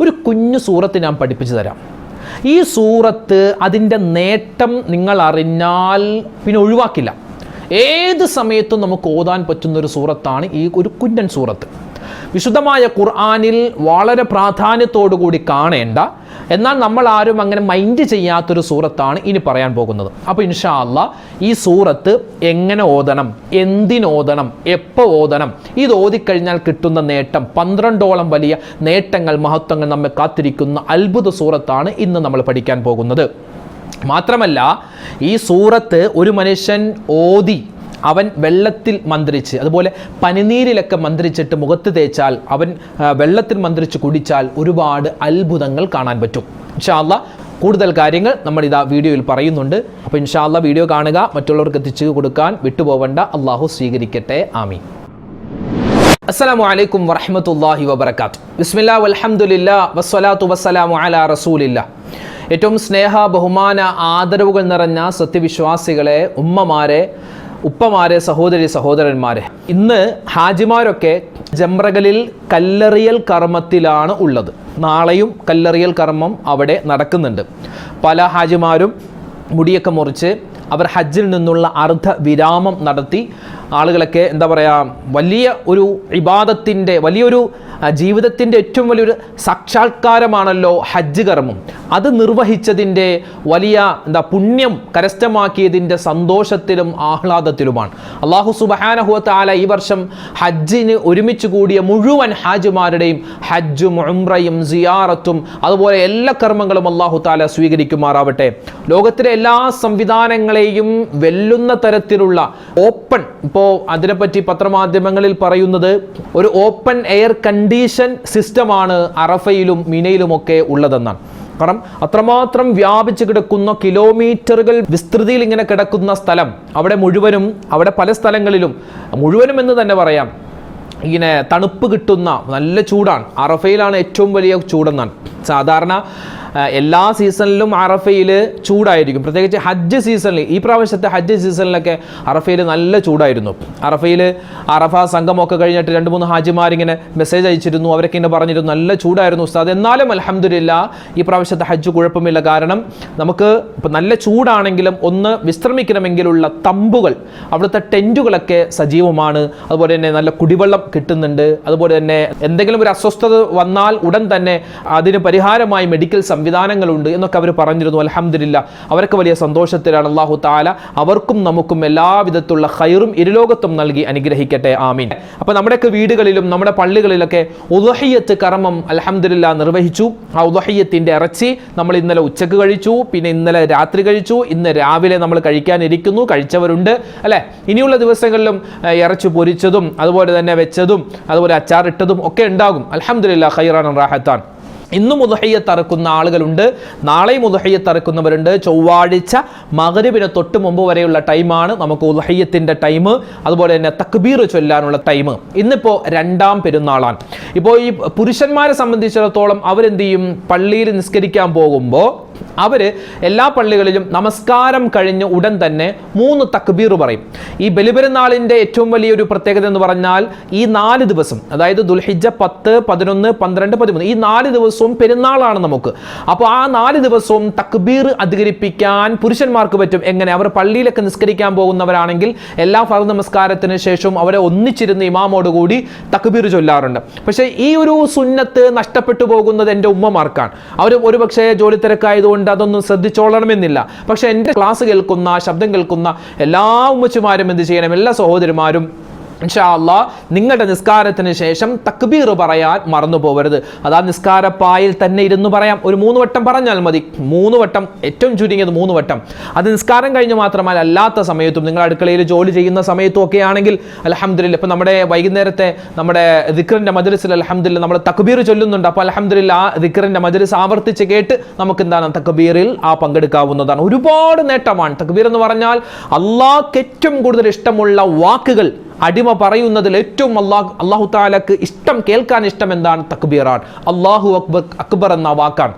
ഒരു കുഞ്ഞു സൂറത്ത് ഞാൻ പഠിപ്പിച്ചു തരാം. ഈ സൂറത്ത് അതിന്റെ നേട്ടം നിങ്ങൾ അറിഞ്ഞാൽ പിന്നെ ഒഴിവാക്കില്ല. ഏത് സമയത്തും നമുക്ക് ഓതാൻ പറ്റുന്ന ഒരു സൂറത്താണ് ഈ ഒരു കുഞ്ഞൻ സൂറത്ത്. വിശുദ്ധമായ ഖുർആാനിൽ വളരെ പ്രാധാന്യത്തോടു കൂടി കാണേണ്ട എന്നാൽ നമ്മൾ ആരും അങ്ങനെ മൈൻഡ് ചെയ്യാത്തൊരു സൂറത്താണ് ഇനി പറയാൻ പോകുന്നത്. അപ്പോൾ ഇൻഷാ അല്ല ഈ സൂറത്ത് എങ്ങനെ ഓതണം എന്തിനോതണം എപ്പോൾ ഓതണം ഇത് ഓതിക്കഴിഞ്ഞാൽ കിട്ടുന്ന നേട്ടം പന്ത്രണ്ടോളം വലിയ നേട്ടങ്ങൾ മഹത്വങ്ങൾ നമ്മെ കാത്തിരിക്കുന്ന അത്ഭുത സൂറത്താണ് ഇന്ന് നമ്മൾ പഠിക്കാൻ പോകുന്നത്. മാത്രമല്ല ഈ സൂറത്ത് ഒരു മനുഷ്യൻ ഓതി അവൻ വെള്ളത്തിൽ മന്ത്രിച്ച് അതുപോലെ പനിനീരിലൊക്കെ മന്ത്രിച്ചിട്ട് മുഖത്ത് തേച്ചാൽ അവൻ വെള്ളത്തിൽ മന്ത്രിച്ച് കുടിച്ചാൽ ഒരുപാട് അത്ഭുതങ്ങൾ കാണാൻ പറ്റും. ഇൻഷാല്ല കൂടുതൽ കാര്യങ്ങൾ നമ്മൾ ഇതാ വീഡിയോയിൽ പറയുന്നുണ്ട്. അപ്പോൾ ഇൻഷാല്ല വീഡിയോ കാണുക മറ്റുള്ളവർക്ക് എത്തിച്ചു കൊടുക്കാൻ വിട്ടുപോവേണ്ട. അള്ളാഹു സ്വീകരിക്കട്ടെ. ആമി അസ്സലാമു അലൈക്കും വറഹ്മത്തുള്ളാഹി വബറകാത്ത്. ബിസ്മില്ലാ വലഹമുല്ല വസ്സലാത്തു വസ്സലാമു അല റസൂലില്ല. ഏറ്റവും സ്നേഹ ബഹുമാന ആദരവുകൾ നിറഞ്ഞ സത്യവിശ്വാസികളെ ഉമ്മമാരെ ഉപ്പമാരെ സഹോദരി സഹോദരന്മാരെ. ഇന്ന് ഹാജിമാരൊക്കെ ജംറകളിൽ കല്ലെറിയൽ കർമ്മത്തിലാണ് ഉള്ളത്. നാളെയും കല്ലെറിയൽ കർമ്മം അവിടെ നടക്കുന്നുണ്ട്. പല ഹാജിമാരും മുടിയൊക്കെ മുറിച്ച് അവർ ഹജ്ജിൽ നിന്നുള്ള അർദ്ധ വിരാമം നടത്തി. ആളുകളൊക്കെ എന്താ പറയുക വലിയ ഒരു ഇബാദത്തിന്റെ വലിയൊരു ജീവിതത്തിന്റെ ഏറ്റവും വലിയൊരു സാക്ഷാത്കാരമാണല്ലോ ഹജ്ജ് കർമ്മം. അത് നിർവഹിച്ചതിന്റെ വലിയ എന്താ പുണ്യം കരസ്ഥമാക്കിയതിന്റെ സന്തോഷത്തിലും ആഹ്ലാദത്തിലുമാണ്. അള്ളാഹു സുബഹാനഹുവത്ത് ആല ഈ വർഷം ഹജ്ജിന് ഒരുമിച്ച് കൂടിയ മുഴുവൻ ഹാജിമാരുടെയും ഹജ്ജും ഉംറയും സിയാറത്തും അതുപോലെ എല്ലാ കർമ്മങ്ങളും അള്ളാഹു താല സ്വീകരിക്കുമാറാവട്ടെ. ലോകത്തിലെ എല്ലാ സംവിധാനങ്ങളെയും വെല്ലുന്ന തരത്തിലുള്ള ഓപ്പൺ ഇപ്പോൾ അതിനെപ്പറ്റി പത്രമാധ്യമങ്ങളിൽ പറയുന്നത് ഒരു ഓപ്പൺ എയർ കണ്ടീഷൻ സിസ്റ്റമാണ് അറഫയിലും മിനയിലുമൊക്കെ ഉള്ളതെന്നാണ്. കാരണം അത്രമാത്രം വ്യാപിച്ച് കിടക്കുന്ന കിലോമീറ്ററുകൾ വിസ്തൃതിയിൽ ഇങ്ങനെ കിടക്കുന്ന സ്ഥലം അവിടെ മുഴുവനും അവിടെ പല സ്ഥലങ്ങളിലും മുഴുവനും എന്ന് തന്നെ പറയാം ഇങ്ങനെ തണുപ്പ് കിട്ടുന്ന നല്ല ചൂടാണ്. അറഫയിലാണ് ഏറ്റവും വലിയ ചൂടെന്നാണ്. സാധാരണ എല്ലാ സീസണിലും അറഫയിൽ ചൂടായിരിക്കും. പ്രത്യേകിച്ച് ഹജ്ജ് സീസണിൽ ഈ പ്രാവശ്യത്തെ ഹജ്ജ് സീസണിലൊക്കെ അറഫയിൽ നല്ല ചൂടായിരുന്നു. അറഫയിൽ അറഫ സംഘമൊക്കെ കഴിഞ്ഞിട്ട് രണ്ട് മൂന്ന് ഹാജിമാരിങ്ങനെ മെസ്സേജ് അയച്ചിരുന്നു. അവരൊക്കെ ഇങ്ങനെ പറഞ്ഞിരുന്നു നല്ല ചൂടായിരുന്നു ഉസ്താദ്. എന്നാലും അലഹമില്ല ഈ പ്രാവശ്യത്തെ ഹജ്ജ് കുഴപ്പമില്ല. കാരണം നമുക്ക് ഇപ്പം നല്ല ചൂടാണെങ്കിലും ഒന്ന് വിശ്രമിക്കണമെങ്കിലുള്ള തമ്പുകൾ അവിടുത്തെ ടെന്റുകളൊക്കെ സജീവമാണ്. അതുപോലെ തന്നെ നല്ല കുടിവെള്ളം കിട്ടുന്നുണ്ട്. അതുപോലെ തന്നെ എന്തെങ്കിലും ഒരു അസ്വസ്ഥത വന്നാൽ ഉടൻ തന്നെ അതിന് പരിഹാരമായി മെഡിക്കൽ സംവിധാനങ്ങളുണ്ട് എന്നൊക്കെ അവർ പറഞ്ഞിരുന്നു. അലഹമില്ല അവരൊക്കെ വലിയ സന്തോഷത്തിലാണ്. അള്ളാഹു താല അവർക്കും നമുക്കും എല്ലാവിധത്തുള്ള ഹൈറും ഇരുലോകത്തും നൽകി അനുഗ്രഹിക്കട്ടെ. ആമീൻ. അപ്പൊ നമ്മുടെയൊക്കെ വീടുകളിലും നമ്മുടെ പള്ളികളിലൊക്കെ ഉദഹയ്യത്ത് കർമ്മം അലഹമില്ല നിർവഹിച്ചു. ആ ഉദഹയ്യത്തിന്റെ ഇറച്ചി നമ്മൾ ഇന്നലെ ഉച്ചയ്ക്ക് കഴിച്ചു പിന്നെ ഇന്നലെ രാത്രി കഴിച്ചു ഇന്ന് രാവിലെ നമ്മൾ കഴിക്കാനിരിക്കുന്നു കഴിച്ചവരുണ്ട് അല്ലെ? ഇനിയുള്ള ദിവസങ്ങളിലും ഇറച്ചി പൊരിച്ചതും അതുപോലെ തന്നെ വെച്ചതും അതുപോലെ അച്ചാറിട്ടതും ഒക്കെ ഉണ്ടാകും. അലഹമില്ല ഖൈറാൻ റാഹത്താൻ. ഇന്നും മുതഹയ്യ തറക്കുന്ന ആളുകളുണ്ട്. നാളെയും മുതഹയ്യ തറക്കുന്നവരുണ്ട്. ചൊവ്വാഴ്ച മകരിവിന് തൊട്ട് മുമ്പ് വരെയുള്ള ടൈമാണ് നമുക്ക് ഉദഹയ്യത്തിന്റെ ടൈം അതുപോലെ തന്നെ തക്ബീർ ചൊല്ലാനുള്ള ടൈം ഇന്നിപ്പോൾ രണ്ടാം പെരുന്നാളാണ്. ഇപ്പോൾ ഈ പുരുഷന്മാരെ സംബന്ധിച്ചിടത്തോളം അവരെന്ത് ചെയ്യും? പള്ളിയിൽ നിസ്കരിക്കാൻ പോകുമ്പോൾ അവർ എല്ലാ പള്ളികളിലും നമസ്കാരം കഴിഞ്ഞ് ഉടൻ തന്നെ മൂന്ന് തക്ബീർ പറയും. ഈ ബലിപെരുന്നാളിന്റെ ഏറ്റവും വലിയൊരു പ്രത്യേകത എന്ന് പറഞ്ഞാൽ ഈ നാല് ദിവസം അതായത് ദുൽഹിജ പത്ത് പതിനൊന്ന് പന്ത്രണ്ട് പതിമൂന്ന് ഈ നാല് ദിവസവും പെരുന്നാളാണ് നമുക്ക്. അപ്പോൾ ആ നാല് ദിവസവും തക്ബീർ അധികരിപ്പിക്കാൻ പുരുഷന്മാർക്ക് പറ്റും. എങ്ങനെ? അവർ പള്ളിയിലൊക്കെ നിസ്കരിക്കാൻ പോകുന്നവരാണെങ്കിൽ എല്ലാ ഫറു നമസ്കാരത്തിന് ശേഷവും അവരെ ഒന്നിച്ചിരുന്ന് ഇമാമോടുകൂടി തക്ബീർ ചൊല്ലാറുണ്ട്. പക്ഷേ ഈ ഒരു സുന്നത്ത് നഷ്ടപ്പെട്ടു പോകുന്നത് എന്റെ ഉമ്മമാർക്കാണ്. അവർ ഒരു പക്ഷേ ജോലി തിരക്കായതുകൊണ്ട് അതൊന്നും ശ്രദ്ധിച്ചോളണമെന്നില്ല. പക്ഷേ എന്റെ ക്ലാസ് കേൾക്കുന്ന ശബ്ദം കേൾക്കുന്ന എല്ലാ ഉമ്മച്ചുമാരും എന്ത് ചെയ്യണം? എല്ലാ സഹോദരിമാരും ഇൻഷാ അല്ലാ നിങ്ങളുടെ നിസ്കാരത്തിന് ശേഷം തക്ബീർ പറയാൻ മറന്നു പോകരുത് അതാ നിസ്കാരപ്പായിൽ തന്നെ ഇരുന്ന് പറയാം. ഒരു മൂന്ന് വട്ടം പറഞ്ഞാൽ മതി. മൂന്ന് വട്ടം ഏറ്റവും ചുരുങ്ങിയത് മൂന്ന് വട്ടം. അത് നിസ്കാരം കഴിഞ്ഞ് മാത്രമല്ല അല്ലാത്ത സമയത്തും നിങ്ങൾ അടുക്കളയിൽ ജോലി ചെയ്യുന്ന സമയത്തും ഒക്കെ ആണെങ്കിൽ അലഹമ്മദില്ല ഇപ്പം നമ്മുടെ വൈകുന്നേരത്തെ നമ്മുടെ ദിക്കറിന്റെ മദ്രസിൽ അലഹമ്മദില്ല നമ്മൾ തക്ബീർ ചൊല്ലുന്നുണ്ട്. അപ്പോൾ അലഹമ്മദില്ല ആ ദിക്കറിന്റെ മദ്രസ് ആവർത്തിച്ച് കേട്ട് നമുക്ക് എന്താണ് തക്ബീറിൽ ആ പങ്കെടുക്കാവുന്നതാണ്. ഒരുപാട് നേട്ടമാണ്. തക്ബീർ എന്ന് പറഞ്ഞാൽ അള്ളാഹ്ക്ക് ഏറ്റവും കൂടുതൽ ഇഷ്ടമുള്ള വാക്കുകൾ അടിമ പറയുന്നതിൽ ഏറ്റവും അള്ളാഹ് അള്ളാഹു താലക്ക് ഇഷ്ടം കേൾക്കാൻ ഇഷ്ടം എന്താണ് തക്ബീറാണ്. അള്ളാഹു അക്ബർ അക്ബർ എന്ന വാക്കാണ്.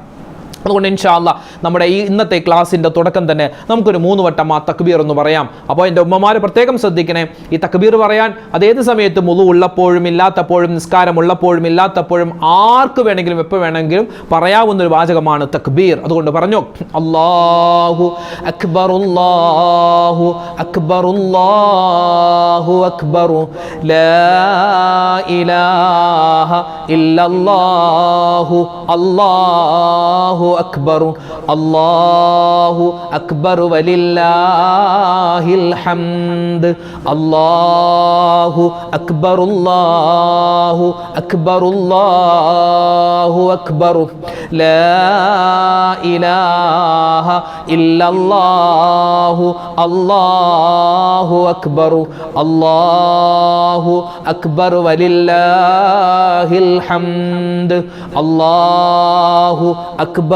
അതുകൊണ്ട് ഇൻഷാല്ല നമ്മുടെ ഈ ഇന്നത്തെ ക്ലാസ്സിന്റെ തുടക്കം തന്നെ നമുക്കൊരു മൂന്ന് വട്ടം ആ തക്ബീർ എന്ന് പറയാം. അപ്പോൾ എന്റെ ഉമ്മമാർ പ്രത്യേകം ശ്രദ്ധിക്കണേ ഈ തക്ബീർ പറയാൻ അതേത് സമയത്ത് മുതു ഉള്ളപ്പോഴും ഇല്ലാത്തപ്പോഴും നിസ്കാരം ഉള്ളപ്പോഴും ഇല്ലാത്തപ്പോഴും ആർക്ക് വേണമെങ്കിലും എപ്പോൾ വേണമെങ്കിലും പറയാവുന്ന ഒരു വാചകമാണ് തക്ബീർ. അതുകൊണ്ട് പറഞ്ഞു അള്ളാഹു അല്ലാഹു അക്ബർ ലാ ഇലാഹ ഇല്ലല്ലാഹു അല്ലാഹു അക്ബർ അല്ലാഹു അക്ബർ വലില്ലാഹിൽ ഹംദ് അല്ലാഹു അക്ബർ അല്ലാഹു അക്ബർ അല്ലാഹു അക്ബർ ലാ ഇലാഹ ഇല്ലല്ലാഹു അല്ലാഹു അക്ബർ അല്ലാഹു അക്ബർ വലില്ലാഹിൽ ഹംദ് അല്ലാഹു അക്ബർ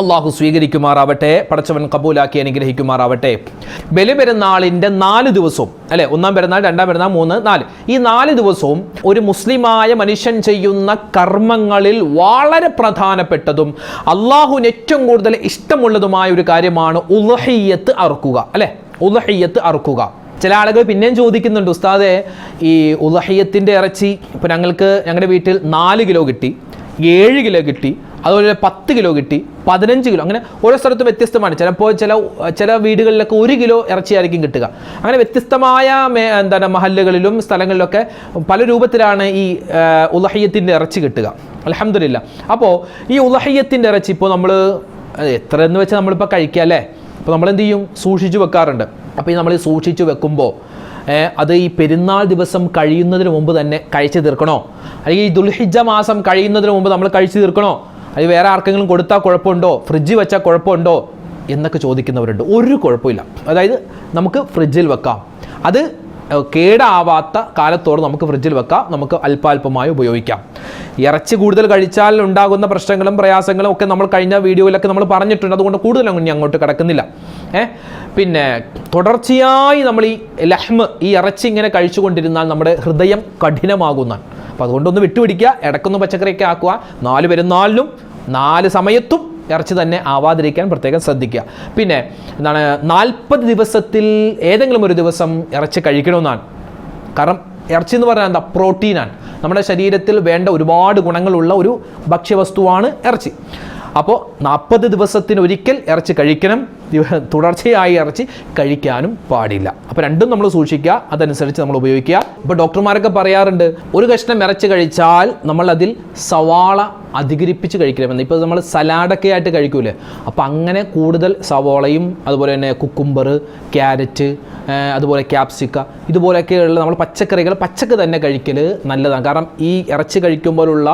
അള്ളാഹു സ്വീകരിക്കുമാറാവട്ടെ പടച്ചവൻ കബൂലാക്കി അനുഗ്രഹിക്കുമാറാവട്ടെ. ബലിപെരുന്നാളിന്റെ നാല് ദിവസവും അല്ലെ? ഒന്നാം പെരുന്നാൾ രണ്ടാം പെരുന്നാൾ മൂന്ന് നാല്. ഈ നാല് ദിവസവും ഒരു മുസ്ലിമായ മനുഷ്യൻ ചെയ്യുന്ന കർമ്മങ്ങളിൽ വളരെ പ്രധാനപ്പെട്ടതും അള്ളാഹുവിന് ഏറ്റവും കൂടുതൽ ഇഷ്ടമുള്ളതുമായ ഒരു കാര്യമാണ് ഉലഹയ്യത്ത് അറുക്കുക അല്ലെ? ഉലഹയ്യത്ത് അറുക്കുക. ചില ആളുകൾ പിന്നെയും ചോദിക്കുന്നുണ്ട് ഉസ്താദെ ഈ ഉലഹയ്യത്തിന്റെ ഇറച്ചി ഇപ്പോൾ ഞങ്ങൾക്ക് ഞങ്ങളുടെ വീട്ടിൽ നാല് കിലോ കിട്ടി ഏഴ് കിലോ കിട്ടി അതുപോലെ പത്ത് കിലോ കിട്ടി പതിനഞ്ച് കിലോ അങ്ങനെ ഓരോ സ്ഥലത്തും വ്യത്യസ്തമാണ്. ചിലപ്പോൾ ചില ചില വീടുകളിലൊക്കെ ഒരു കിലോ ഇറച്ചിയായിരിക്കും കിട്ടുക. അങ്ങനെ വ്യത്യസ്തമായ എന്താണ് മഹല്ലുകളിലും സ്ഥലങ്ങളിലൊക്കെ പല രൂപത്തിലാണ് ഈ ഉലഹയ്യത്തിന്റെ ഇറച്ചി കിട്ടുക. അലഹമില്ല അപ്പോൾ ഈ ഉലഹയ്യത്തിന്റെ ഇറച്ചി ഇപ്പോൾ നമ്മൾ എത്ര എന്ന് വെച്ചാൽ നമ്മളിപ്പോൾ കഴിക്കുക അല്ലേ? അപ്പോൾ നമ്മൾ എന്ത് ചെയ്യും? സൂക്ഷിച്ചു വെക്കാറുണ്ട്. അപ്പോൾ ഈ നമ്മൾ സൂക്ഷിച്ചു വെക്കുമ്പോൾ അത് ഈ പെരുന്നാൾ ദിവസം കഴിയുന്നതിന് മുമ്പ് തന്നെ കഴിച്ചു തീർക്കണോ? അല്ലെങ്കിൽ ഈ ദുൽഹിജ മാസം കഴിയുന്നതിന് മുമ്പ് നമ്മൾ കഴിച്ചു തീർക്കണോ? അല്ലെങ്കിൽ വേറെ ആർക്കെങ്കിലും കൊടുത്താൽ കുഴപ്പമുണ്ടോ? ഫ്രിഡ്ജ് വെച്ചാൽ കുഴപ്പമുണ്ടോ? എന്നൊക്കെ ചോദിക്കുന്നവരുണ്ട്. ഒരു കുഴപ്പമില്ല. അതായത് നമുക്ക് ഫ്രിഡ്ജിൽ വെക്കാം. അത് കേടാവാത്ത കാലത്തോട് നമുക്ക് ഫ്രിഡ്ജിൽ വെക്കാം. നമുക്ക് അല്പാൽപമായി ഉപയോഗിക്കാം. ഇറച്ചി കൂടുതൽ കഴിച്ചാൽ ഉണ്ടാകുന്ന പ്രശ്നങ്ങളും പ്രയാസങ്ങളും ഒക്കെ നമ്മൾ കഴിഞ്ഞ വീഡിയോയിലൊക്കെ നമ്മൾ പറഞ്ഞിട്ടുണ്ട്. അതുകൊണ്ട് കൂടുതൽ അങ്ങനെ അങ്ങോട്ട് കിടക്കുന്നില്ല. ഏ പിന്നെ തുടർച്ചയായി നമ്മൾ ഈ ലഹ്മ് ഈ ഇറച്ചി ഇങ്ങനെ കഴിച്ചുകൊണ്ടിരുന്നാൽ നമ്മുടെ ഹൃദയം കഠിനമാകുന്നതാണ്. അപ്പോൾ അതുകൊണ്ടൊന്ന് വിട്ടുപിടിക്കുക ഇടക്കൊന്ന് പച്ചക്കറിയൊക്കെ ആക്കുക. നാല് പെരുന്നാളിനും നാല് സമയത്തും ഇറച്ചി തന്നെ ആവാതിരിക്കാൻ പ്രത്യേകം ശ്രദ്ധിക്കുക. പിന്നെ എന്താണ് നാൽപ്പത് ദിവസത്തിൽ ഏതെങ്കിലും ഒരു ദിവസം ഇറച്ചി കഴിക്കണമെന്നാണ്. കാരണം ഇറച്ചി എന്ന് പറഞ്ഞാൽ എന്താ പ്രോട്ടീനാണ്. നമ്മുടെ ശരീരത്തിൽ വേണ്ട ഒരുപാട് ഗുണങ്ങളുള്ള ഒരു ഭക്ഷ്യവസ്തുവാണ് ഇറച്ചി. അപ്പോൾ നാൽപ്പത് ദിവസത്തിന് ഒരിക്കൽ ഇറച്ചി കഴിക്കണം. തുടർച്ചയായി ഇറച്ചി കഴിക്കാനും പാടില്ല. അപ്പോൾ രണ്ടും നമ്മൾ സൂക്ഷിക്കുക അതനുസരിച്ച് നമ്മൾ ഉപയോഗിക്കുക. ഇപ്പോൾ ഡോക്ടർമാരൊക്കെ പറയാറുണ്ട് ഒരു കഷ്ണം ഇറച്ചി കഴിച്ചാൽ നമ്മൾ അതിൽ സവാള അധികരിപ്പിച്ച് കഴിക്കണമെന്ന്. ഇപ്പോൾ നമ്മൾ സലാഡൊക്കെ ആയിട്ട് കഴിക്കൂലേ? അപ്പോൾ അങ്ങനെ കൂടുതൽ സവാളയും അതുപോലെ തന്നെ കുക്കുംബർ ക്യാരറ്റ് അതുപോലെ ക്യാപ്സിക്ക ഇതുപോലെയൊക്കെയുള്ള നമ്മൾ പച്ചക്കറികൾ പച്ചക്ക് തന്നെ കഴിക്കൽ നല്ലതാണ്. കാരണം ഈ ഇറച്ചി കഴിക്കുമ്പോഴുള്ള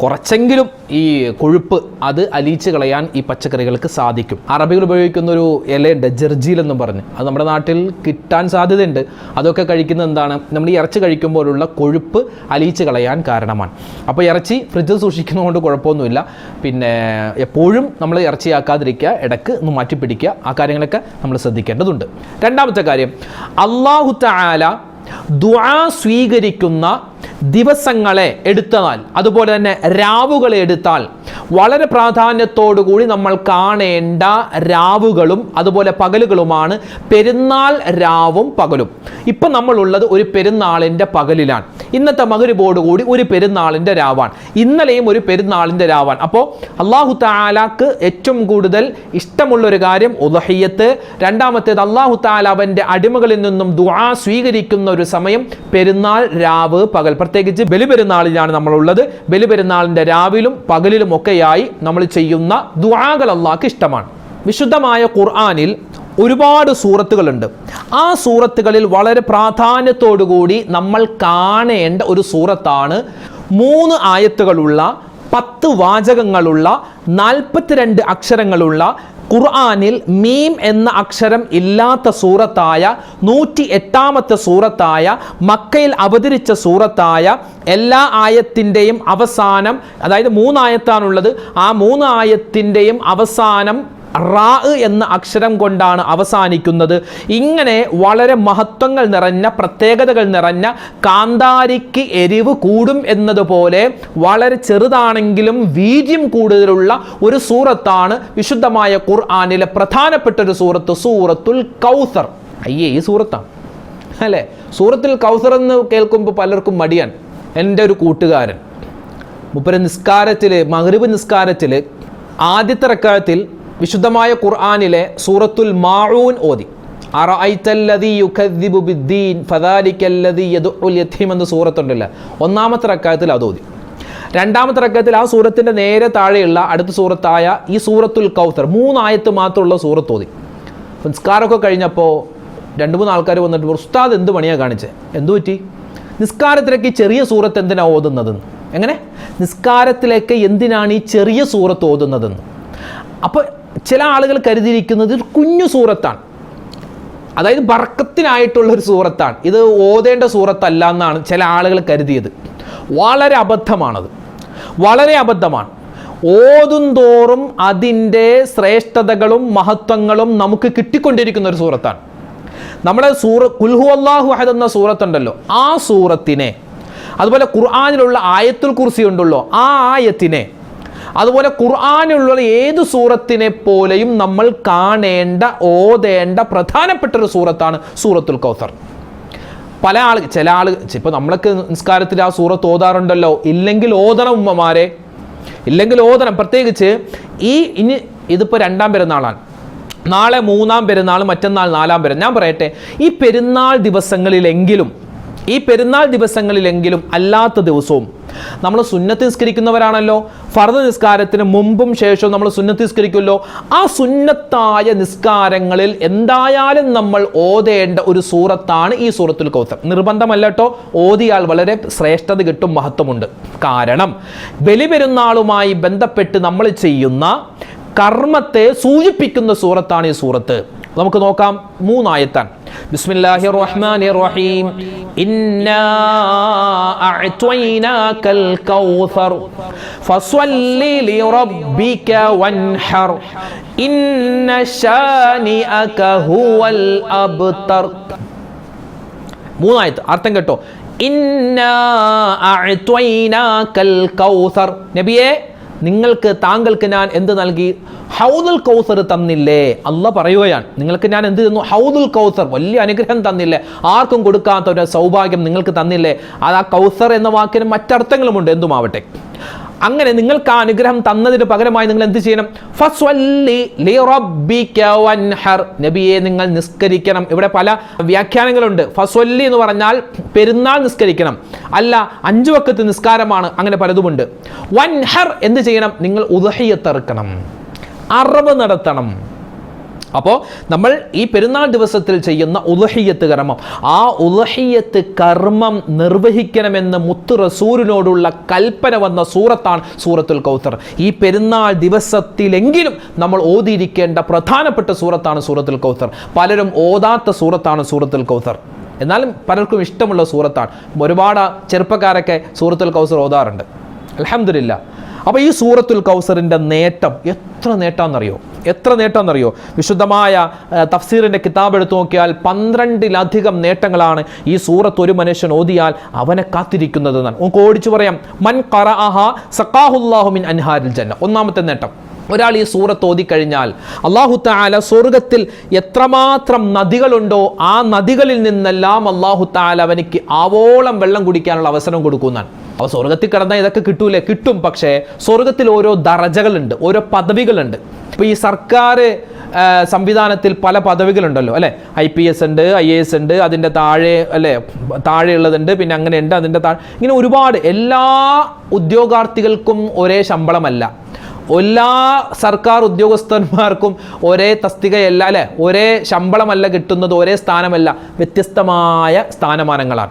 കുറച്ചെങ്കിലും ഈ കൊഴുപ്പ് അത് അലിയിച്ച് കളയാൻ ഈ പച്ചക്കറികൾക്ക് സാധിക്കും. അറബികൾ ഉപയോഗിക്കുന്ന ഒരു ഇലയുണ്ട് ജർജീൽ എന്നും പറഞ്ഞ്. അത് നമ്മുടെ നാട്ടിൽ കിട്ടാൻ സാധ്യതയുണ്ട്. അതൊക്കെ കഴിക്കുന്നത് എന്താണ്? നമ്മൾ ഈ ഇറച്ചി കഴിക്കുമ്പോഴുള്ള കൊഴുപ്പ് അലിയിച്ച് കളയാൻ കാരണമാണ്. അപ്പോൾ ഇറച്ചി ഫ്രിഡ്ജിൽ സൂക്ഷിക്കുന്നതുകൊണ്ട് കുഴപ്പമൊന്നുമില്ല. പിന്നെ എപ്പോഴും നമ്മൾ ഇറച്ചിയാക്കാതിരിക്കുക ഇടയ്ക്ക് ഒന്ന് മാറ്റി പിടിക്കുക ആ കാര്യങ്ങളൊക്കെ നമ്മൾ ശ്രദ്ധിക്കേണ്ടതുണ്ട്. രണ്ടാമത്തെ കാര്യം അള്ളാഹു താല ദുആ സ്വീകരിക്കുന്ന ദിവസങ്ങളെ എടുത്താൽ അതുപോലെ തന്നെ രാവുകളെ എടുത്താൽ വളരെ പ്രാധാന്യത്തോടുകൂടി നമ്മൾ കാണേണ്ട രാവുകളും അതുപോലെ പകലുകളുമാണ്. പെരുന്നാൾ രാവും പകലും. ഇപ്പം നമ്മളുള്ളത് ഒരു പെരുന്നാളിന്റെ പകലിലാണ്. ഇന്നത്തെ മകരുബോടുകൂടി ഒരു പെരുന്നാളിന്റെ രാവാണ്. ഇന്നലെയും ഒരു പെരുന്നാളിന്റെ രാവാണ്. അപ്പോൾ അള്ളാഹു താലാക്ക് ഏറ്റവും കൂടുതൽ ഇഷ്ടമുള്ളൊരു കാര്യം ഉദഹയ്യത്ത് രണ്ടാമത്തേത് അള്ളാഹു താല അവന്റെ അടിമകളിൽ നിന്നും ദുആ സ്വീകരിക്കുന്ന ഒരു സമയം പെരുന്നാൾ രാവ് പകൽ. പ്രത്യേകിച്ച് ബലിപെരുന്നാളിലാണ് നമ്മളുള്ളത്. ബലിപെരുന്നാളിന്റെ രാവിലും പകലിലും ഒക്കെയായി നമ്മൾ ചെയ്യുന്ന ദുആകൾ അള്ളാഹ്ക്ക് ഇഷ്ടമാണ്. വിശുദ്ധമായ ഖുർആാനിൽ ഒരുപാട് സൂറത്തുകളുണ്ട്. ആ സൂറത്തുകളിൽ വളരെ പ്രാധാന്യത്തോടുകൂടി നമ്മൾ കാണേണ്ട ഒരു സൂറത്താണ് മൂന്ന് ആയത്തുകളുള്ള പത്ത് വാചകങ്ങളുള്ള നാൽപ്പത്തിരണ്ട് അക്ഷരങ്ങളുള്ള ഖുർആാനിൽ മീം എന്ന അക്ഷരം ഇല്ലാത്ത സൂറത്തായ നൂറ്റി എട്ടാമത്തെ സൂറത്തായ മക്കയിൽ അവതരിച്ച സൂറത്തായ എല്ലാ ആയത്തിന്റെയും അവസാനം അതായത് മൂന്നായത്താണുള്ളത് ആ മൂന്ന് ആയത്തിന്റെയും അവസാനം റാ എന്ന അക്ഷരം കൊണ്ടാണ് അവസാനിക്കുന്നത്. ഇങ്ങനെ വളരെ മഹത്വങ്ങൾ നിറഞ്ഞ പ്രത്യേകതകൾ നിറഞ്ഞ കാന്താരിക്ക് എരിവ് കൂടും എന്നതുപോലെ വളരെ ചെറുതാണെങ്കിലും വീര്യം കൂടുതലുള്ള ഒരു സൂറത്താണ് വിശുദ്ധമായ ഖുർആാനിലെ പ്രധാനപ്പെട്ട ഒരു സൂറത്ത് സൂറത്തുൽ കൗസർ. അയ്യേ ഈ സൂറത്താണ് അല്ലേ? സൂറത്തുൽ കൗസർ എന്ന് കേൾക്കുമ്പോൾ പലർക്കും മടിയാൻ എന്റെ ഒരു കൂട്ടുകാരൻ. മുപ്പര നിസ്കാരത്തിൽ മകരവ് നിസ്കാരത്തിൽ ആദ്യത്തെ റക്കായത്തിൽ വിശുദ്ധമായ ഖുർആാനിലെ സൂറത്തുൽ മാഊൻ ഓതി. എന്ന സൂറത്തുണ്ടല്ലോ? ഒന്നാമത്തെ റക്കായത്തിൽ അത് രണ്ടാമത്തെ റക്കായത്തിൽ ആ സൂറത്തിന്റെ നേരെ താഴെയുള്ള അടുത്ത സൂറത്തായ ഈ സൂറത്തുൽ കൗസർ മൂന്നായത്ത് മാത്രമുള്ള സൂറത്ത് ഓതി. നിസ്കാരമൊക്കെ കഴിഞ്ഞപ്പോൾ രണ്ട് മൂന്ന് ആൾക്കാർ വന്നിട്ട് ഉസ്താദ് എന്ത് പണിയാണ് കാണിച്ചത് എന്തു പറ്റി? നിസ്കാരത്തിലേക്ക് ചെറിയ സൂറത്ത് എന്തിനാണ് ഓതുന്നതെന്ന്? എങ്ങനെ? നിസ്കാരത്തിലേക്ക് എന്തിനാണ് ഈ ചെറിയ സൂറത്ത് ഓതുന്നതെന്ന്. അപ്പോൾ ചില ആളുകൾ കരുതിയിരിക്കുന്നത് കുഞ്ഞു സൂറത്താണ്. അതായത് ബർക്കത്തിനായിട്ടുള്ള ഒരു സൂറത്താണ്. ഇത് ഓതേണ്ട സൂറത്തല്ല എന്നാണ് ചില ആളുകൾ കരുതിയത്. വളരെ അബദ്ധമാണത്. വളരെ അബദ്ധമാണ്. ഓതും തോറും അതിന്റെ ശ്രേഷ്ഠതകളും മഹത്വങ്ങളും നമുക്ക് കിട്ടിക്കൊണ്ടിരിക്കുന്ന ഒരു സൂറത്താണ്. നമ്മുടെ സൂറ കുൽഹു അള്ളാഹു അഹദ് എന്ന സൂറത്തുണ്ടല്ലോ. ആ സൂറത്തിനെ അതുപോലെ ഖുർആാനിലുള്ള ആയത്തുൽ കുർസി ഉണ്ടല്ലോ ആ ആയത്തിനെ അതുപോലെ ഖുർആാനിലുള്ള ഏത് സൂറത്തിനെ പോലെയും നമ്മൾ കാണേണ്ട ഓതേണ്ട പ്രധാനപ്പെട്ട ഒരു സൂറത്താണ് സൂറത്തുൽ കൗസർ പല ആൾ ചില ആൾ ഇപ്പോൾ നമ്മളൊക്കെ നിസ്കാരത്തിൽ ആ സൂറത്ത് ഓതാറുണ്ടല്ലോ. ഇല്ലെങ്കിൽ ഓതണം ഉമ്മമാരെ. ഇല്ലെങ്കിൽ ഓതണം. പ്രത്യേകിച്ച് ഈ ഇനി ഇതിപ്പോൾ രണ്ടാം പെരുന്നാളാണ്. നാളെ മൂന്നാം പെരുന്നാൾ മറ്റന്നാൾ നാലാം പെരുന്നാൾ. ഞാൻ പറയട്ടെ ഈ പെരുന്നാൾ ദിവസങ്ങളിലെങ്കിലും ഈ പെരുന്നാൾ ദിവസങ്ങളിലെങ്കിലും അല്ലാത്ത ദിവസവും നമ്മൾ സുന്നത്ത് നിസ്കരിക്കുന്നവരാണല്ലോ. ഫർദ് നിസ്കാരത്തിന് മുമ്പും ശേഷവും നമ്മൾ സുന്നത്ത് നിസ്കരിക്കുമല്ലോ. ആ സുന്നത്തായ നിസ്കാരങ്ങളിൽ എന്തായാലും നമ്മൾ ഓതേണ്ട ഒരു സൂറത്താണ് ഈ സൂറത്തുൽ കൗസർ നിർബന്ധമല്ല കേട്ടോ. ഓതിയാൽ വളരെ ശ്രേഷ്ഠത കിട്ടും മഹത്വമുണ്ട്. കാരണം ബലിപെരുന്നാളുമായി ബന്ധപ്പെട്ട് നമ്മൾ ചെയ്യുന്ന കർമ്മത്തെ സൂചിപ്പിക്കുന്ന സൂറത്താണ് ഈ സൂറത്ത്. നമുക്ക് നോക്കാം മൂന്നായത്താൻ. ബിസ്മില്ലാഹി റഹ്മാനി റഹീം ഇന്നാ അഅ്തൈനാകൽ കൗസർ ഫസ്വല്ലി ലിറബ്ബിക വൻഹർ. ഇന്ന ശാനിഅക ഹുവൽ അബ്തർ. മൂന്നായത് അർത്ഥം കേട്ടോ. ഇന്നാ അഅ്തൈനാകൽ കൗസർ നബിയെ നിങ്ങൾക്ക് താങ്കൾക്ക് ഞാൻ എന്ത് നൽകി? ഹൗദുൽ കൗസർ തന്നില്ലേ? അല്ല പറയുകയാണ്. നിങ്ങൾക്ക് ഞാൻ എന്ത് തന്നു? ഹൗദുൽ കൗസർ. വലിയ അനുഗ്രഹം തന്നില്ലേ? ആർക്കും കൊടുക്കാത്ത ഒരു സൗഭാഗ്യം നിങ്ങൾക്ക് തന്നില്ലേ? അത് ആ കൗസർ എന്ന വാക്കിന് മറ്റർത്ഥങ്ങളുമുണ്ട്. എന്തുമാവട്ടെ? അങ്ങനെ നിങ്ങൾക്ക് ആ അനുഗ്രഹം തന്നതിന് പകരമായി നിങ്ങൾ എന്ത് ചെയ്യണം? നബിയെ നിങ്ങൾ നിസ്കരിക്കണം. ഇവിടെ പല വ്യാഖ്യാനങ്ങളുണ്ട്. ഫസ്വല്ലി എന്ന് പറഞ്ഞാൽ പെരുന്നാൾ നിസ്കരിക്കണം. അല്ല അഞ്ചു വക്കത്ത് നിസ്കാരമാണ്. അങ്ങനെ പലതുമുണ്ട്. വൻഹർ എന്ത് ചെയ്യണം? നിങ്ങൾ ഉദഹയ്യത്തെറുക്കണം അറവ് നടത്തണം. അപ്പോൾ നമ്മൾ ഈ പെരുന്നാൾ ദിവസത്തിൽ ചെയ്യുന്ന ഉലഹിയത്ത് കർമ്മം. ആ ഉലഹിയത്ത് കർമ്മം നിർവഹിക്കണമെന്ന് മുത്തു റസൂലിനോടുള്ള കൽപ്പന വന്ന സൂറത്താണ് സൂറത്തുൽ കൗത്തർ. ഈ പെരുന്നാൾ ദിവസത്തിലെങ്കിലും നമ്മൾ ഓതിയിരിക്കേണ്ട പ്രധാനപ്പെട്ട സൂറത്താണ് സൂറത്തുൽ കൗത്തർ. പലരും ഓതാത്ത സൂറത്താണ് സൂറത്തുൽ കൗത്തർ. എന്നാലും പലർക്കും ഇഷ്ടമുള്ള സൂറത്താണ്. ഒരുപാട് ചെറുപ്പക്കാരൊക്കെ സൂറത്തുൽ കൗസർ ഓതാറുണ്ട്. അലഹമില്ല അപ്പോൾ ഈ സൂറത്തുൽ കൗസറിന്റെ നേട്ടം എത്ര നേട്ടാന്നറിയോ? എത്ര നേട്ടമെന്നറിയോ വിശുദ്ധമായ തഫ്സീറിന്റെ കിതാബ് എടുത്തു നോക്കിയാൽ പന്ത്രണ്ടിലധികം നേട്ടങ്ങളാണ് ഈ സൂറത്ത് ഒരു മനുഷ്യൻ ഓതിയാൽ അവനെ കാത്തിരിക്കുന്നത് എന്നാണ് നമുക്ക് ഓടിച്ചു പറയാം. മൻ ഖറഅഹ സഖാഹുല്ലാഹു മിൻ അൻഹാരിൽ ജന്ന. ഒന്നാമത്തെ നേട്ടം. ഒരാൾ ഈ സൂറത്ത് ഓതിക്കഴിഞ്ഞാൽ അള്ളാഹു താല സ്വർഗത്തിൽ എത്രമാത്രം നദികളുണ്ടോ ആ നദികളിൽ നിന്നെല്ലാം അള്ളാഹു താല അവനിക്ക് ആവോളം വെള്ളം കുടിക്കാനുള്ള അവസരം കൊടുക്കുന്നതാണ് അപ്പോൾ സ്വർഗത്തിൽ കിടന്നാൽ ഇതൊക്കെ കിട്ടൂലേ? കിട്ടും. പക്ഷേ സ്വർഗത്തിൽ ഓരോ ദറജകളുണ്ട് ഓരോ പദവികളുണ്ട്. ഇപ്പോൾ ഈ സർക്കാർ സംവിധാനത്തിൽ പല പദവികളുണ്ടല്ലോ അല്ലേ? ഐ പി എസ് ഉണ്ട് ഐ എ എസ് ഉണ്ട് അതിന്റെ താഴെ അല്ലേ? താഴെയുള്ളതുണ്ട് പിന്നെ അങ്ങനെയുണ്ട് അതിന്റെ താഴെ ഇങ്ങനെ ഒരുപാട് എല്ലാ ഉദ്യോഗാർത്ഥികൾക്കും ഒരേ ശമ്പളമല്ല. എല്ലാ സർക്കാർ ഉദ്യോഗസ്ഥന്മാർക്കും ഒരേ തസ്തികയല്ല അല്ലെ? ഒരേ ശമ്പളമല്ല കിട്ടുന്നത് ഒരേ സ്ഥാനമല്ല. വ്യത്യസ്തമായ സ്ഥാനമാനങ്ങളാണ്.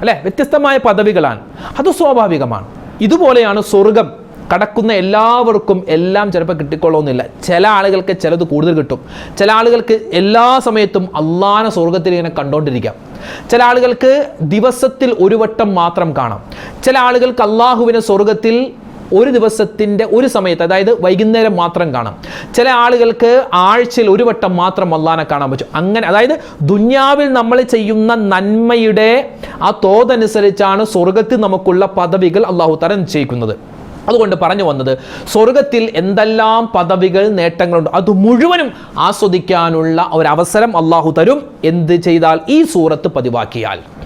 അല്ലേ? വ്യത്യസ്തമായ പദവികളാണ്. അത് സ്വാഭാവികമാണ്. ഇതുപോലെയാണ് സ്വർഗം. കടക്കുന്ന എല്ലാവർക്കും എല്ലാം ചിലപ്പോൾ കിട്ടിക്കൊള്ളുന്നില്ല. ചില ആളുകൾക്ക് ചിലത് കൂടുതൽ കിട്ടും. ചില ആളുകൾക്ക് എല്ലാ സമയത്തും അള്ളാന സ്വർഗത്തിൽ ഇങ്ങനെ കണ്ടുകൊണ്ടിരിക്കാം ചില ആളുകൾക്ക് ദിവസത്തിൽ ഒരു വട്ടം മാത്രം കാണാം. ചില ആളുകൾക്ക് അള്ളാഹുവിനെ സ്വർഗത്തിൽ ഒരു ദിവസത്തിന്റെ ഒരു സമയത്ത് അതായത് വൈകുന്നേരം മാത്രം കാണാം. ചില ആളുകൾക്ക് ആഴ്ചയിൽ ഒരു വട്ടം മാത്രം അള്ളാനെ കാണാൻ പറ്റും. അങ്ങനെ അതായത് ദുന്യാവിൽ നമ്മൾ ചെയ്യുന്ന നന്മയുടെ ആ തോതനുസരിച്ചാണ് സ്വർഗത്തിൽ നമുക്കുള്ള പദവികൾ അള്ളാഹു തരം നിശ്ചയിക്കുന്നത്. അതുകൊണ്ട് പറഞ്ഞു വന്നത് സ്വർഗത്തിൽ എന്തെല്ലാം പദവികൾ നേട്ടങ്ങളുണ്ട് അത് മുഴുവനും ആസ്വദിക്കാനുള്ള ഒരവസരം അള്ളാഹു തരും. എന്ത് ചെയ്താൽ ഈ സൂറത്ത് പതിവാക്കിയാൽ.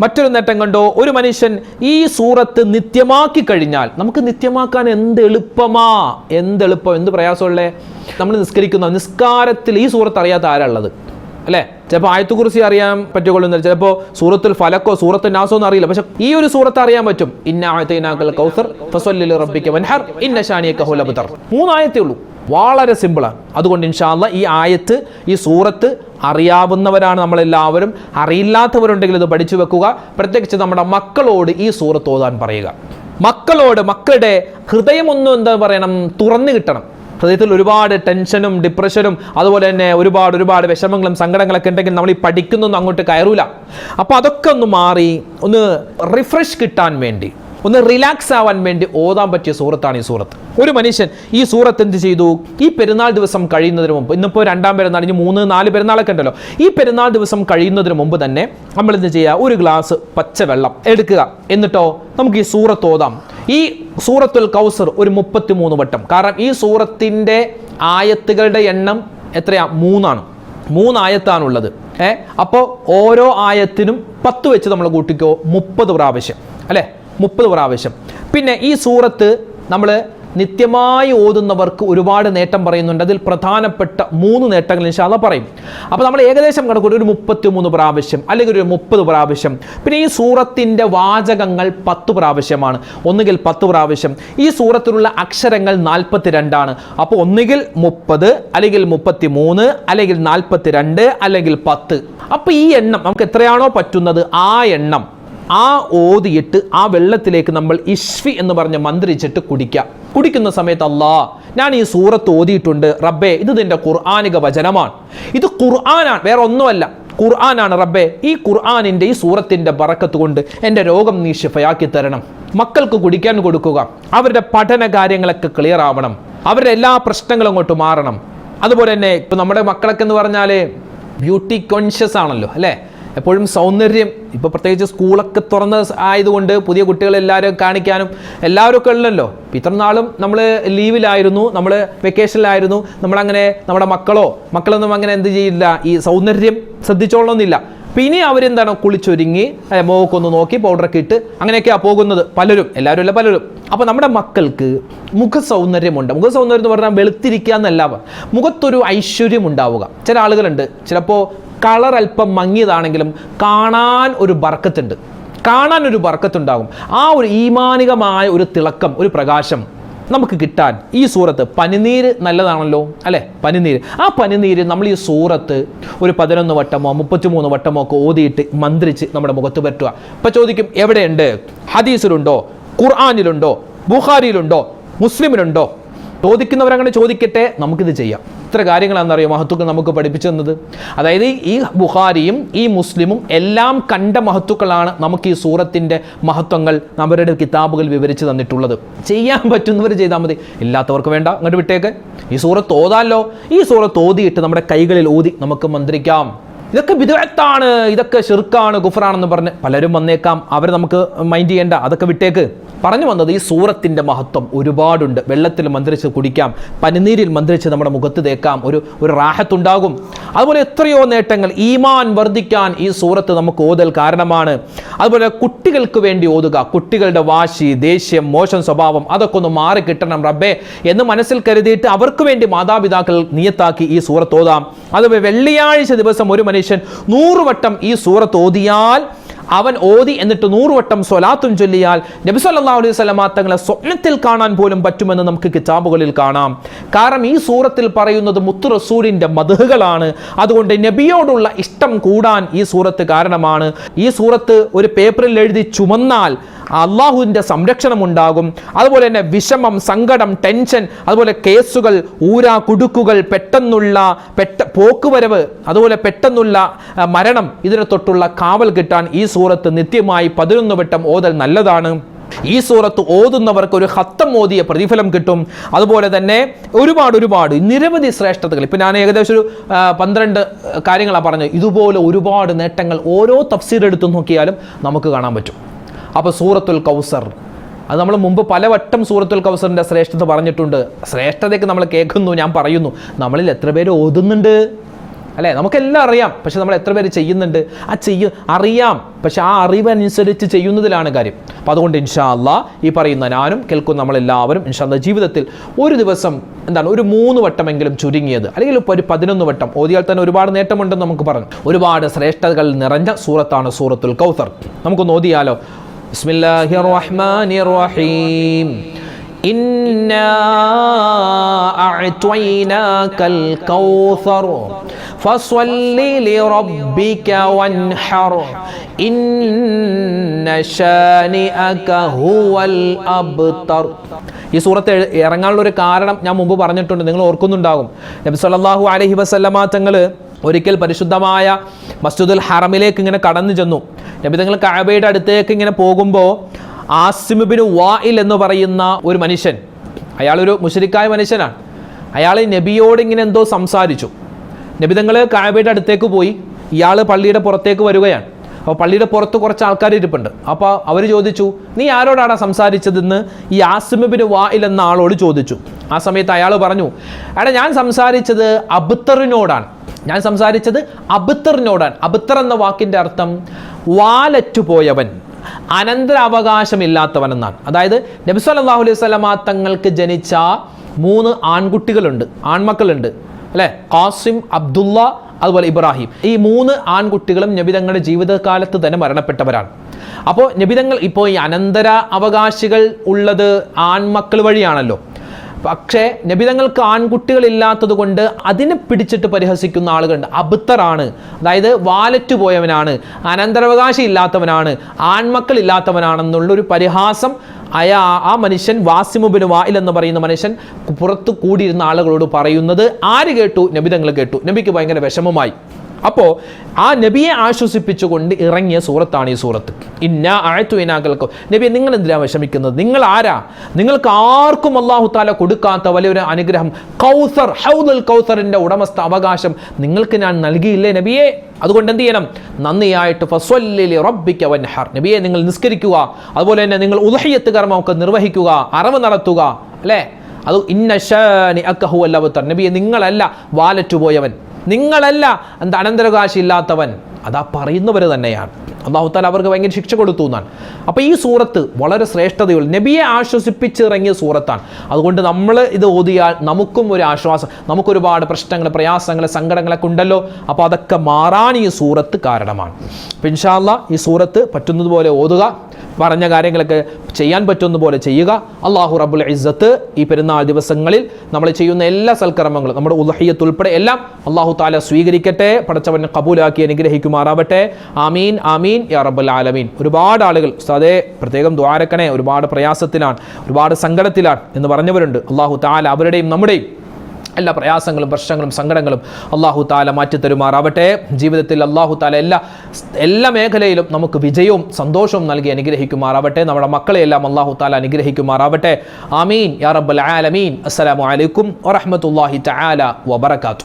മറ്റൊരു നേട്ടം കണ്ടോ? ഒരു മനുഷ്യൻ ഈ സൂറത്ത് നിത്യമാക്കി കഴിഞ്ഞാൽ നമുക്ക് നിത്യമാക്കാൻ എന്ത് എളുപ്പമാ? എന്ത് എളുപ്പം? എന്ത് പ്രയാസമുള്ളേ? നമ്മൾ നിസ്കരിക്കുന്ന നിസ്കാരത്തിൽ ഈ സൂറത്ത് അറിയാത്ത ആരാളുള്ളത് അല്ലേ? ചിലപ്പോൾ ആയത്തുകുറിച്ച് അറിയാൻ പറ്റുകൊള്ളുന്നില്ല. ചിലപ്പോൾ സൂറത്തുൽ ഫലക്കോ സൂറത്ത് നാസോ എന്ന് അറിയില്ല. പക്ഷെ ഈ ഒരു സൂറത്ത് അറിയാൻ പറ്റും. ഇന്ന ആയത്തിനാക്കൽ കൗസർ ഫസല്ലി റബ്ബിക്ക് വൻഹർ ഇന്ന ഷാനിയ ഹുലബുതർ മൂന്നായത്തേ ഉള്ളൂ. വളരെ സിമ്പിളാണ്. അതുകൊണ്ട് ഇൻഷാല്ല ഈ ആയത്ത് ഈ സൂറത്ത് അറിയാവുന്നവരാണ് നമ്മളെല്ലാവരും. അറിയില്ലാത്തവരുണ്ടെങ്കിൽ ഇത് പഠിച്ചു വെക്കുക. പ്രത്യേകിച്ച് നമ്മുടെ മക്കളോട് ഈ സൂറത്ത് ഓതാൻ പറയുക. മക്കളോട് മക്കളുടെ ഹൃദയമൊന്നും എന്താ പറയണം? തുറന്നു കിട്ടണം. ഹൃദയത്തിൽ ഒരുപാട് ടെൻഷനും ഡിപ്രഷനും അതുപോലെ തന്നെ ഒരുപാട് ഒരുപാട് വിഷമങ്ങളും സങ്കടങ്ങളൊക്കെ ഉണ്ടെങ്കിൽ നമ്മൾ ഈ പഠിക്കുന്നൊന്നും അങ്ങോട്ട് കയറൂല. അപ്പോൾ അതൊക്കെ ഒന്ന് മാറി ഒന്ന് റിഫ്രഷ് കിട്ടാൻ വേണ്ടി. ഒന്ന് റിലാക്സ് ആവാൻ വേണ്ടി ഓതാൻ പറ്റിയ സൂറത്താണ് ഈ സൂറത്ത്. ഒരു മനുഷ്യൻ ഈ സൂറത്ത് എന്ത് ചെയ്തു? ഈ പെരുന്നാൾ ദിവസം കഴിയുന്നതിന് മുമ്പ് ഇന്നിപ്പോൾ രണ്ടാം പെരുന്നാൾ ഇനി മൂന്ന് നാല് പെരുന്നാളൊക്കെ ഉണ്ടല്ലോ. ഈ പെരുന്നാൾ ദിവസം കഴിയുന്നതിന് മുമ്പ് തന്നെ നമ്മൾ എന്ത് ചെയ്യുക ഒരു ഗ്ലാസ് പച്ചവെള്ളം എടുക്കുക. എന്നിട്ടോ നമുക്ക് ഈ സൂറത്ത് ഓതാം. ഈ സൂറത്തുൽ കൗസർ ഒരു മുപ്പത്തി മൂന്ന് വട്ടം. കാരണം ഈ സൂറത്തിന്റെ ആയത്തുകളുടെ എണ്ണം എത്രയാ? മൂന്നാണ്. മൂന്നായത്താണുള്ളത്. ഏ? അപ്പോൾ ഓരോ ആയത്തിനും പത്ത് വെച്ച് നമ്മൾ കൂട്ടിക്കോ മുപ്പത് പ്രാവശ്യം. അല്ലേ? മുപ്പത് പ്രാവശ്യം. പിന്നെ ഈ സൂറത്ത് നമ്മൾ നിത്യമായി ഓതുന്നവർക്ക് ഒരുപാട് നേട്ടം പറയുന്നുണ്ട്. അതിൽ പ്രധാനപ്പെട്ട മൂന്ന് നേട്ടങ്ങൾ ഇൻഷാല്ല പറയും. അപ്പോൾ നമ്മൾ ഏകദേശം കണക്കൂട്ടി ഒരു മുപ്പത്തി മൂന്ന് പ്രാവശ്യം അല്ലെങ്കിൽ ഒരു മുപ്പത് പ്രാവശ്യം. പിന്നെ ഈ സൂറത്തിന്റെ വാചകങ്ങൾ പത്ത് പ്രാവശ്യമാണ്. ഒന്നുകിൽ പത്ത് പ്രാവശ്യം. ഈ സൂറത്തിലുള്ള അക്ഷരങ്ങൾ നാൽപ്പത്തി രണ്ടാണ് അപ്പോൾ ഒന്നുകിൽ മുപ്പത് അല്ലെങ്കിൽ മുപ്പത്തി മൂന്ന് അല്ലെങ്കിൽ നാൽപ്പത്തി രണ്ട് അല്ലെങ്കിൽ പത്ത്. അപ്പോൾ ഈ എണ്ണം നമുക്ക് എത്രയാണോ പറ്റുന്നത്? ആ എണ്ണം. ആ ഓതിയിട്ട് ആ വെള്ളത്തിലേക്ക് നമ്മൾ ഇഷ്ഫി എന്ന് പറഞ്ഞ് മന്ത്രിച്ചിട്ട് കുടിക്കുക കുടിക്കുന്ന സമയത്ത് അല്ലാ ഞാൻ ഈ സൂറത്ത് ഓതിയിട്ടുണ്ട്. റബ്ബേ ഇത് നിന്റെ ഖുർആാനിക വചനമാണ്. ഇത് ഖുർആനാണ് വേറെ ഒന്നുമല്ല. ഖുർആനാണ് റബ്ബേ. ഈ ഖുർആാനിന്റെ ഈ സൂറത്തിന്റെ ബറക്കത്ത് കൊണ്ട് എന്റെ രോഗം നീ ഷിഫയാക്കി തരണം. മക്കൾക്ക് കുടിക്കാൻ കൊടുക്കുക. അവരുടെ പഠന കാര്യങ്ങളൊക്കെ ക്ലിയർ ആവണം. അവരുടെ എല്ലാ പ്രശ്നങ്ങളും അങ്ങോട്ട് മാറണം. അതുപോലെ തന്നെ ഇപ്പം നമ്മുടെ മക്കളൊക്കെ എന്ന് പറഞ്ഞാൽ ബ്യൂട്ടി കോൺഷ്യസ് ആണല്ലോ അല്ലേ? എപ്പോഴും സൗന്ദര്യം. ഇപ്പോൾ പ്രത്യേകിച്ച് സ്കൂളൊക്കെ തുറന്ന് ആയതുകൊണ്ട് പുതിയ കുട്ടികളെല്ലാവരും കാണിക്കാനും എല്ലാവരും ഒക്കെ ഉള്ളല്ലോ ഇത്ര നാളും നമ്മൾ ലീവിലായിരുന്നു നമ്മൾ വെക്കേഷനിലായിരുന്നു നമ്മളങ്ങനെ നമ്മുടെ മക്കളോ മക്കളൊന്നും അങ്ങനെ എന്ത് ചെയ്യില്ല. ഈ സൗന്ദര്യം ശ്രദ്ധിച്ചോളണമെന്നില്ല. പിന്നെ അവരെന്താണ് കുളിച്ചൊരുങ്ങി ഒന്ന് നോക്കി പൗഡറൊക്കെ ഇട്ട് അങ്ങനെയൊക്കെയാണ് പോകുന്നത്. പലരും എല്ലാവരും അല്ല പലരും. അപ്പോൾ നമ്മുടെ മക്കൾക്ക് മുഖ സൗന്ദര്യമുണ്ട് മുഖ സൗന്ദര്യം എന്ന് പറഞ്ഞാൽ വെളുത്തിരിക്കുക എന്നല്ല. മുഖത്തൊരു ഐശ്വര്യം ഉണ്ടാവുക ചില ആളുകളുണ്ട്. ചിലപ്പോൾ കളർ അല്പം മങ്ങിയതാണെങ്കിലും കാണാൻ ഒരു ബർക്കത്തുണ്ട്. കാണാൻ ഒരു ബർക്കത്തുണ്ടാകും. ആ ഒരു ഈമാനികമായ ഒരു തിളക്കം ഒരു പ്രകാശം നമുക്ക് കിട്ടാൻ ഈ സൂറത്ത് പനിനീര് നല്ലതാണല്ലോ അല്ലേ? പനിനീര്. ആ പനിനീര് നമ്മൾ ഈ സൂറത്ത് ഒരു പതിനൊന്ന് വട്ടമോ മുപ്പത്തിമൂന്ന് വട്ടമോ ഒക്കെ ഓതിയിട്ട് മന്ത്രിച്ച് നമ്മുടെ മുഖത്ത് പറ്റുക ഇപ്പം ചോദിക്കും എവിടെയുണ്ട്? ഹദീസിലുണ്ടോ? ഖുർആാനിലുണ്ടോ? ബുഖാരിയിലുണ്ടോ? മുസ്ലിമിലുണ്ടോ? ചോദിക്കുന്നവരങ്ങനെ ചോദിക്കട്ടെ നമുക്കിത് ചെയ്യാം. ഇത്ര കാര്യങ്ങളാണെന്നറിയോ മഹത്തുക്കൾ നമുക്ക് പഠിപ്പിച്ചു തന്നത്? അതായത് ഈ ബുഹാരിയും ഈ മുസ്ലിമും എല്ലാം കണ്ട മഹത്തുക്കളാണ് നമുക്ക് ഈ സൂറത്തിന്റെ മഹത്വങ്ങൾ അവരുടെ കിതാബുകൾ വിവരിച്ച് തന്നിട്ടുള്ളത്. ചെയ്യാൻ പറ്റുന്നവർ ചെയ്താൽ മതി. ഇല്ലാത്തവർക്ക് വേണ്ട അങ്ങോട്ട് വിട്ടേക്ക്. ഈ സൂറത്ത് ഓതാലോ? ഈ സൂറത്ത് ഓതിയിട്ട് നമ്മുടെ കൈകളിൽ ഓതി നമുക്ക് മന്ത്രിക്കാം. ഇതൊക്കെ വിദഗ്ധാണ് ഇതൊക്കെ ഷിർക്കാണ് ഗുഫറാണെന്ന് പറഞ്ഞ് പലരും വന്നേക്കാം. അവർ നമുക്ക് മൈൻഡ് ചെയ്യേണ്ട അതൊക്കെ വിട്ടേക്ക്. പറഞ്ഞു വന്നത് ഈ സൂറത്തിന്റെ മഹത്വം ഒരുപാടുണ്ട്. വെള്ളത്തിൽ മന്ത്രിച്ച് കുടിക്കാം പനിനീരിൽ മന്ത്രിച്ച് നമ്മുടെ മുഖത്ത് തേക്കാം ഒരു ഒരു റാഹത്തുണ്ടാകും. അതുപോലെ എത്രയോ നേട്ടങ്ങൾ ഈമാൻ വർദ്ധിക്കാൻ ഈ സൂറത്ത് നമുക്ക് ഓതൽ കാരണമാണ്. അതുപോലെ കുട്ടികൾക്ക് വേണ്ടി ഓതുക കുട്ടികളുടെ വാശി ദേഷ്യം മോശം സ്വഭാവം അതൊക്കെ ഒന്ന് മാറി കിട്ടണം റബ്ബേ എന്ന് മനസ്സിൽ കരുതിയിട്ട് അവർക്ക് വേണ്ടി മാതാപിതാക്കൾ നിയത്താക്കി ഈ സൂറത്ത് ഓതാം. അതുപോലെ വെള്ളിയാഴ്ച ദിവസം ഒരു നൂറ് വട്ടം ഈ സൂറത്ത് ഓതിയാൽ അവൻ ഓതി എന്നിട്ട് നൂറുവട്ടം സ്വലാത്തും ചൊല്ലിയാൽ നബി സല്ലല്ലാഹു അലൈഹി വസല്ലമ തങ്ങളെ സ്വപ്നത്തിൽ കാണാൻ പോലും പറ്റുമെന്ന് നമുക്ക് കിതാബുകളിൽ കാണാം. കാരണം ഈ സൂറത്തിൽ പറയുന്നത് മുത്തു റസൂലിന്റെ മധുഹകളാണ്. അതുകൊണ്ട് നബിയോടുള്ള ഇഷ്ടം കൂടാൻ ഈ സൂറത്ത് കാരണമാണ്. ഈ സൂറത്ത് ഒരു പേപ്പറിൽ എഴുതി ചുമന്നാൽ അള്ളാഹുവിന്റെ സംരക്ഷണം ഉണ്ടാകും. അതുപോലെ തന്നെ വിഷമം സങ്കടം ടെൻഷൻ അതുപോലെ കേസുകൾ ഊരാ കുടുക്കുകൾ പെട്ടെന്നുള്ള പെട്ട പോക്കുവരവ് അതുപോലെ പെട്ടെന്നുള്ള മരണം ഇതിനെ തൊട്ടുള്ള കാവൽ കിട്ടാൻ ഈ നിത്യമായി പതിനൊന്ന് വട്ടം ഓതൽ നല്ലതാണ്. ഈ സൂറത്ത് ഓതുന്നവർക്ക് ഒരു ഹത്തം ഓതിയ പ്രതിഫലം കിട്ടും. അതുപോലെ തന്നെ ഒരുപാട് ഒരുപാട് നിരവധി ശ്രേഷ്ഠതകൾ. ഇപ്പം ഞാൻ ഏകദേശം ഒരു പന്ത്രണ്ട് കാര്യങ്ങളാണ് പറഞ്ഞത്. ഇതുപോലെ ഒരുപാട് നേട്ടങ്ങൾ ഓരോ തഫ്സീർ എടുത്തു നോക്കിയാലും നമുക്ക് കാണാൻ പറ്റും. അപ്പോൾ സൂറത്തുൽ കൗസർ അത് നമ്മൾ മുമ്പ് പലവട്ടം സൂറത്തുൽ കൗസറിന്റെ ശ്രേഷ്ഠത പറഞ്ഞിട്ടുണ്ട്. ശ്രേഷ്ഠതയ്ക്ക് നമ്മൾ കേൾക്കുന്നു ഞാൻ പറയുന്നു. നമ്മളിൽ എത്ര പേര് ഓതുന്നുണ്ട്? അല്ലേ? നമുക്കെല്ലാം അറിയാം. പക്ഷെ നമ്മൾ എത്ര പേര് ചെയ്യുന്നുണ്ട്? ആ ചെയ്യ അറിയാം. പക്ഷെ ആ അറിവനുസരിച്ച് ചെയ്യുന്നതിലാണ് കാര്യം. അപ്പോൾ അതുകൊണ്ട് ഇൻഷാ അല്ലാ ഈ പറയുന്ന ഞാനും കേൾക്കും നമ്മളെല്ലാവരും ഇൻഷാ അല്ലാ ജീവിതത്തിൽ ഒരു ദിവസം എന്താണ് ഒരു മൂന്ന് വട്ടമെങ്കിലും ചുരുങ്ങിയത്. അല്ലെങ്കിൽ ഒരു പതിനൊന്ന് വട്ടം. ഓതിയാൽ തന്നെ ഒരുപാട് നേട്ടമുണ്ടെന്ന് നമുക്ക് പറഞ്ഞു ഒരുപാട് ശ്രേഷ്ഠതകൾ നിറഞ്ഞ സൂറത്താണ് സൂറത്തുൽ കൗസർ നമുക്കൊന്ന് ഓതിയാലോ? ബിസ്മില്ലാഹി റഹ്മാനി റഹീം. إنا أعطيناك الكوثر فصل لربك وانحر إن شانئك هو الأبتر ഈ സൂറത്ത് എഴു- ഇറങ്ങാനുള്ള ഒരു കാരണം ഞാൻ മുമ്പ് പറഞ്ഞിട്ടുണ്ട് നിങ്ങൾ ഓർക്കുന്നുണ്ടാകും നബി സല്ലല്ലാഹു അലൈഹി വസല്ലമ തങ്ങൾ ഒരിക്കൽ പരിശുദ്ധമായ മസ്ജിദുൽ ഹറമിലേക്ക് ഇങ്ങനെ കടന്നു ചെന്നു നബി തങ്ങൾ കഅബയുടെ അടുത്തേക്ക് ഇങ്ങനെ പോകുമ്പോൾ ആസിമുബിന് വായിൽ എന്ന് പറയുന്ന ഒരു മനുഷ്യൻ. അയാളൊരു മുഷരിക്കായ മനുഷ്യനാണ്. അയാൾ നബിയോട് ഇങ്ങനെ എന്തോ സംസാരിച്ചു. നബി നബിതങ്ങൾ കായബയുടെ അടുത്തേക്ക് പോയി. ഇയാൾ പള്ളിയുടെ പുറത്തേക്ക് വരികയാണ്. അപ്പോൾ പള്ളിയുടെ പുറത്ത് കുറച്ച് ആൾക്കാർ ഇരിപ്പുണ്ട്. അപ്പോൾ അവർ ചോദിച്ചു നീ ആരോടാണ് സംസാരിച്ചതെന്ന്? ഈ ആസിമുബിന് വായിൽ എന്ന ആളോട് ചോദിച്ചു. ആ സമയത്ത് അയാൾ പറഞ്ഞു എടാ ഞാൻ സംസാരിച്ചത് അബുത്തറിനോടാണ്. ഞാൻ സംസാരിച്ചത് അബുത്തറിനോടാണ്. അബുത്തർ എന്ന വാക്കിന്റെ അർത്ഥം വാലറ്റുപോയവൻ. അനന്തരാവകാശമില്ലാത്തവൻ അവകാശമില്ലാത്തവനെന്നാണ് അതായത് നബി സല്ലല്ലാഹു അലൈഹി വസല്ലമ തങ്ങൾക്ക് ജനിച്ച മൂന്ന് ആൺകുട്ടികളുണ്ട് ആൺമക്കളുണ്ട്. അല്ലേ? കാസിം അബ്ദുള്ള അതുപോലെ ഇബ്രാഹിം. ഈ മൂന്ന് ആൺകുട്ടികളും നബിതങ്ങളുടെ ജീവിതകാലത്ത് തന്നെ മരണപ്പെട്ടവരാണ്. അപ്പോൾ നബിതങ്ങൾ ഇപ്പോൾ ഈ അനന്തര അവകാശികൾ ഉള്ളത് ആൺമക്കൾ വഴിയാണല്ലോ. പക്ഷേ നബിതങ്ങൾക്ക് ആൺകുട്ടികളില്ലാത്തത് കൊണ്ട് അതിനെ പിടിച്ചിട്ട് പരിഹസിക്കുന്ന ആളുകളുണ്ട്. അബുത്തറാണ്. അതായത് വാലറ്റ് പോയവനാണ്. അനന്തരാവകാശം ഇല്ലാത്തവനാണ്. ആൺമക്കൾ ഇല്ലാത്തവനാണെന്നുള്ളൊരു പരിഹാസം അയാ ആ മനുഷ്യൻ വാസിമുബിന് വായിൽ എന്ന് പറയുന്ന മനുഷ്യൻ പുറത്ത് കൂടിയിരുന്ന ആളുകളോട് പറയുന്നത് ആര് കേട്ടു? നബിതങ്ങൾ കേട്ടു. നബിക്ക് ഭയങ്കര വിഷമമായി. അപ്പോൾ ആ നബിയെ ആശ്വസിപ്പിച്ചുകൊണ്ട് ഇറങ്ങിയ സൂറത്താണ് ഈ സൂറത്ത്. ഇന്ന ആഴത്തു ഇനാകൽക്കോ നബി നിങ്ങൾ എന്തിനാണ് വിഷമിക്കുന്നത്? നിങ്ങൾ ആരാ? നിങ്ങൾക്ക് ആർക്കും അള്ളാഹു താല കൊടുക്കാത്ത വലിയൊരു അനുഗ്രഹം. കൗസർ ഹൗദുൽ കൗസറിന്റെ ഉടമസ്ഥ അവകാശം നിങ്ങൾക്ക് ഞാൻ നൽകിയില്ലേ നബിയെ? അതുകൊണ്ട് എന്ത് ചെയ്യണം? നന്ദിയായിട്ട് ഫസ്വല്ലി റബ്ബിക വൻഹർ. നബിയെ നിങ്ങൾ നിസ്കരിക്കുക. അതുപോലെ തന്നെ നിങ്ങൾ ഉദഹയ്യത്ത് കർമ്മമൊക്കെ നിർവഹിക്കുക. അറിവ് നടത്തുക. അല്ലേ? അത് ഇന്ന അക്കഹു അല്ലവത്തർ നബിയെ നിങ്ങളല്ല വാലറ്റ് പോയവൻ. നിങ്ങളല്ല. എന്താ അനന്തരകാശി ഇല്ലാത്തവൻ. അതാ പറയുന്നവർ തന്നെയാണ്. അള്ളാഹുത്താൽ അവർക്ക് ഭയങ്കര ശിക്ഷ കൊടുത്തു എന്നാണ്. അപ്പോൾ ഈ സൂറത്ത് വളരെ ശ്രേഷ്ഠതയുള്ള നബിയെ ആശ്വസിപ്പിച്ചിറങ്ങിയ സൂറത്താണ്. അതുകൊണ്ട് നമ്മൾ ഇത് ഓതിയാൽ നമുക്കും ഒരു ആശ്വാസം നമുക്കൊരുപാട് പ്രശ്നങ്ങൾ പ്രയാസങ്ങൾ സങ്കടങ്ങളൊക്കെ ഉണ്ടല്ലോ. അപ്പോൾ അതൊക്കെ മാറാൻ ഈ സൂറത്ത് കാരണമാണ്. പിൻഷാല്ല ഈ സൂറത്ത് പറ്റുന്നതുപോലെ ഓതുക. പറഞ്ഞ കാര്യങ്ങളൊക്കെ ചെയ്യാൻ പറ്റുന്ന പോലെ ചെയ്യുക. അള്ളാഹു റബുൽ ഇസ്സത്ത് ഈ പെരുന്നാൾ ദിവസങ്ങളിൽ നമ്മൾ ചെയ്യുന്ന എല്ലാ സൽക്കർമ്മങ്ങളും നമ്മുടെ ഉദഹയ്യത്ത് ഉൾപ്പെടെ എല്ലാം അള്ളാഹു താല സ്വീകരിക്കട്ടെ പടച്ചവനെ കബൂലാക്കി അനുഗ്രഹിക്കുമാറാവട്ടെ. ആമീൻ ആമീൻ യാ റബ്ബുൽ ആലമീൻ. ഒരുപാട് ആളുകൾ ഉസ്താദേ പ്രത്യേകം ദ്വാരക്കണേ ഒരുപാട് പ്രയാസത്തിലാണ് ഒരുപാട് സങ്കടത്തിലാണ് എന്ന് പറഞ്ഞവരുണ്ട്. അള്ളാഹു താല അവരുടെയും നമ്മുടെയും എല്ലാ പ്രയാസങ്ങളും പ്രശ്നങ്ങളും സങ്കടങ്ങളും അള്ളാഹു താല മാറ്റിത്തരുമാറാവട്ടെ ജീവിതത്തിൽ അള്ളാഹു താല എല്ലാ എല്ലാ മേഖലയിലും നമുക്ക് വിജയവും സന്തോഷവും നൽകി അനുഗ്രഹിക്കുമാറാവട്ടെ. നമ്മുടെ മക്കളെയെല്ലാം അള്ളാഹു താല അനുഗ്രഹിക്കുമാറാവട്ടെ. ആമീൻ. യാ റബ്ബൽ ആലമീൻ. അസ്സലാമു അലൈക്കും വറഹ്മത്തുള്ളാഹി തആല വബറകാതുഹു.